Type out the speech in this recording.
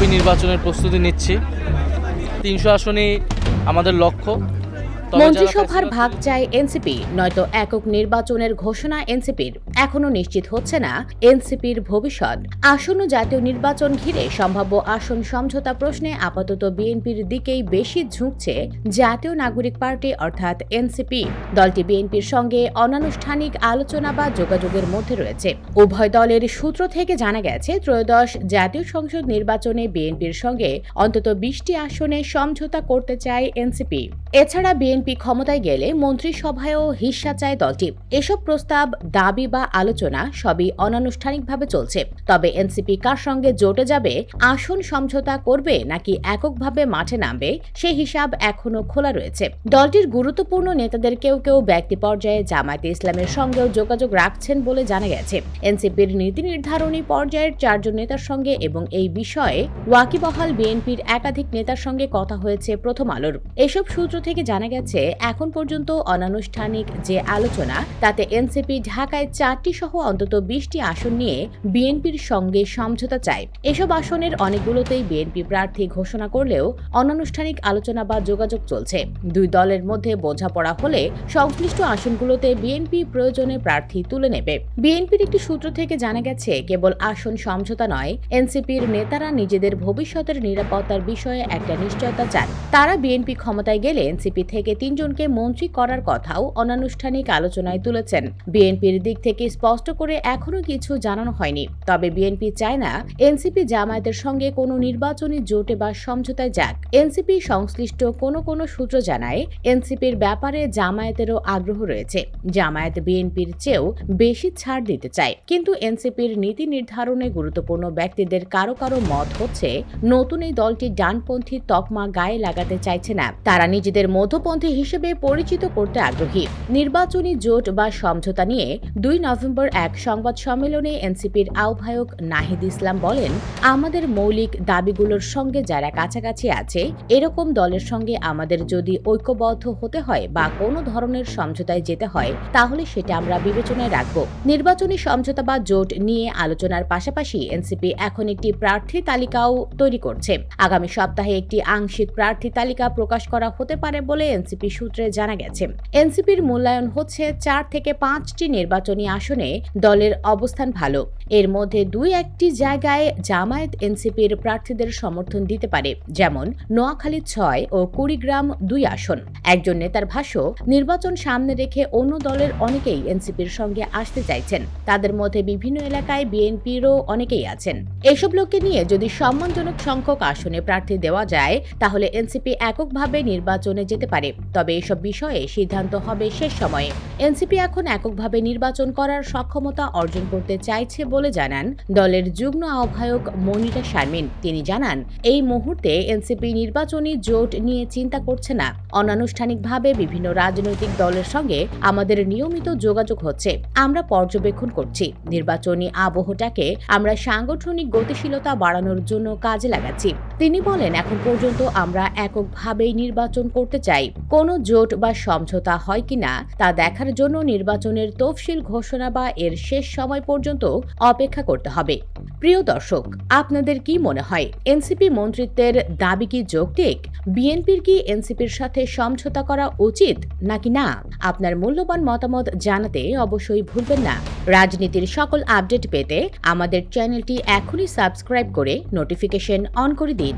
এভাবেই নির্বাচনের প্রস্তুতি নিচ্ছি। তিনশো আসনই আমাদের লক্ষ্য। মন্ত্রিসভার ভাগ চায় এনসিপি নয়তো একক নির্বাচনের ঘোষণা এনসিপির। এখনও নিশ্চিত হচ্ছে না এনসিপির ভবিষ্যৎ। আসন্ন জাতীয় নির্বাচন ঘিরে সম্ভাব্য আসন সমঝোতা প্রশ্নে আপাতত বিএনপির দিকেই বেশি ঝুঁকছে জাতীয় নাগরিক পার্টি অর্থাৎ এনসিপি। দলটি বিএনপির সঙ্গে অনানুষ্ঠানিক আলোচনা বা যোগাযোগের মধ্যে রয়েছে। উভয় দলের সূত্র থেকে জানা গেছে ত্রয়োদশ জাতীয় সংসদ নির্বাচনে বিএনপির সঙ্গে অন্তত বিশটি আসনে সমঝোতা করতে চায় এনসিপি। এছাড়া বিএনপি ক্ষমতায় গেলে মন্ত্রিসভায়ও হিস্সা চায় দলটি। এসব প্রস্তাব, দাবি বা আলোচনা সবই অনানুষ্ঠানিকভাবে চলছে। তবে এনসিপি কার সঙ্গে জোটে যাবে, আসন সমঝোতা করবে নাকি এককভাবে মাঠে নামবে সেই হিসাব এখনও খোলা রয়েছে। দলটির গুরুত্বপূর্ণ নেতাদের কেউ কেউ ব্যক্তি পর্যায়ে জামায়াতে ইসলামের সঙ্গেও যোগাযোগ রাখছেন বলে জানা গেছে। এনসিপির নীতি নির্ধারণী পর্যায়ের চারজন নেতার সঙ্গে এবং এই বিষয়ে ওয়াকিবহাল বিএনপির একাধিক নেতার সঙ্গে কথা হয়েছে প্রথম আলোর। এসব সূত্র থেকে জানা গেছে এখন পর্যন্ত অনানুষ্ঠানিক যে আলোচনা, তাতে এনসিপি ঢাকায় চারটি সহ অন্তত বিশটি আসন নিয়ে বিএনপির সঙ্গে সমঝোতা চায়। এসব আসনের অনেকগুলোতেই বিএনপি প্রার্থী ঘোষণা করলেও অনানুষ্ঠানিক আলোচনা বা যোগাযোগ চলছে। দুই দলের মধ্যে বোঝাপড়া হলে সংশ্লিষ্ট আসনগুলোতে বিএনপি প্রয়োজনে প্রার্থী তুলে নেবে। বিএনপির একটি সূত্র থেকে জানা গেছে, কেবল আসন সমঝোতা নয়, এনসিপির নেতারা নিজেদের ভবিষ্যতের নিরাপত্তার বিষয়ে একটা নিশ্চয়তা চান। তারা বিএনপি ক্ষমতায় গেলে এনসিপি থেকে তিনজনকে মন্ত্রী করার কথাও অনানুষ্ঠানিক আলোচনায় তুলেছেন। বিএনপির দিক থেকে স্পষ্ট করে এখনও কিছু জানানো হয়নি। তবে বিএনপি চায় না এনসিপি জামায়াতের সঙ্গে কোনো নির্বাচনী জোটে বা সমঝোতায় যাক। এনসিপি সংশ্লিষ্ট কোনো কোনো সূত্র জানায়, এনসিপির ব্যাপারে জামায়াতেরও আগ্রহ রয়েছে। জামায়াত বিএনপির চেয়েও বেশি ছাড় দিতে চায়। কিন্তু এনসিপির নীতি নির্ধারণে গুরুত্বপূর্ণ ব্যক্তিদের কারও কারও মত হচ্ছে, নতুন এই দলটি ডানপন্থী তকমা গায়ে লাগাতে চাইছে না। তারা নিজেদের মধ্যপন্থী হিসেবে পরিচিত করতে আগ্রহী। নির্বাচনী জোট বা সমঝোতা নিয়ে দুই নভেম্বর এক সংবাদ সম্মেলনে এনসিপির আহ্বায়ক নাহিদ ইসলাম বলেন, আমাদের মৌলিক দাবিগুলোর সঙ্গে যারা কাছাকাছি আছে, এরকম দলের সঙ্গে আমাদের যদি ঐক্যবদ্ধ হতে হয় বা কোনো ধরনের সমঝোতায় যেতে হয়, তাহলে সেটা আমরা বিবেচনায় রাখব। নির্বাচনী সমঝোতা বা জোট নিয়ে আলোচনার পাশাপাশি এনসিপি এখন একটি প্রার্থী তালিকাও তৈরি করছে। আগামী সপ্তাহে একটি আংশিক প্রার্থী তালিকা প্রকাশ করা হতে পারে বলে এনসিপি সূত্রে জানা গেছে, এনসিপির মূল্যায়ন হচ্ছে চার থেকে পাঁচটি নির্বাচনী আসনে দলের অবস্থান ভালো। এর মধ্যে দুই একটি জায়গায় জামায়াত এনসিপির প্রার্থীদের সমর্থন দিতে পারে, যেমন নোয়াখালী ছয় ও কুড়িগ্রাম দুই আসন। একজন নেতার ভাষ্য, নির্বাচন সামনে রেখে অন্য দলের অনেকেই এনসিপির সঙ্গে আসতে চাইছেন। তাদের মধ্যে বিভিন্ন এলাকায় বিএনপিরও অনেকেই আছেন। এসব লোককে নিয়ে যদি সম্মানজনক সংখ্যক আসনে প্রার্থী দেওয়া যায়, তাহলে এনসিপি এককভাবে নির্বাচনে যেতে পারে। তবে এসব বিষয়ে সিদ্ধান্ত হবে শেষ সময়ে। এনসিপি এখন এককভাবে নির্বাচন করার সক্ষমতা অর্জন করতে চাইছে বলে জানান দলের যুগ্ম আহ্বায়ক মনিরা শারমিন। তিনি জানান, এই মুহূর্তে এনসিপি নির্বাচনী জোট নিয়ে চিন্তা করছে না। অনানুষ্ঠানিকভাবে বিভিন্ন রাজনৈতিক দলের সঙ্গে আমাদের নিয়মিত যোগাযোগ হচ্ছে। আমরা পর্যবেক্ষণ করছি। নির্বাচনী আবহটাকে আমরা সাংগঠনিক গতিশীলতা বাড়ানোর জন্য কাজে লাগাচ্ছি। তিনি বলেন, এখন পর্যন্ত আমরা এককভাবেই নির্বাচন করতে চাই। কোনো জোট বা সমঝোতা হয় কিনা তা দেখার জন্য নির্বাচনের তফসিল ঘোষণা বা এর শেষ সময় পর্যন্ত অপেক্ষা করতে হবে। প্রিয় দর্শক, আপনাদের কি মনে হয়? এনসিপি মন্ত্রিত্বের দাবি কি যৌক্তিক? বিএনপির কি এনসিপির সাথে সমঝোতা করা উচিত নাকি না? আপনার মূল্যবান মতামত জানাতে অবশ্যই ভুলবেন না। রাজনীতির সকল আপডেট পেতে আমাদের চ্যানেলটি এখনই সাবস্ক্রাইব করে নোটিফিকেশন অন করে দিন।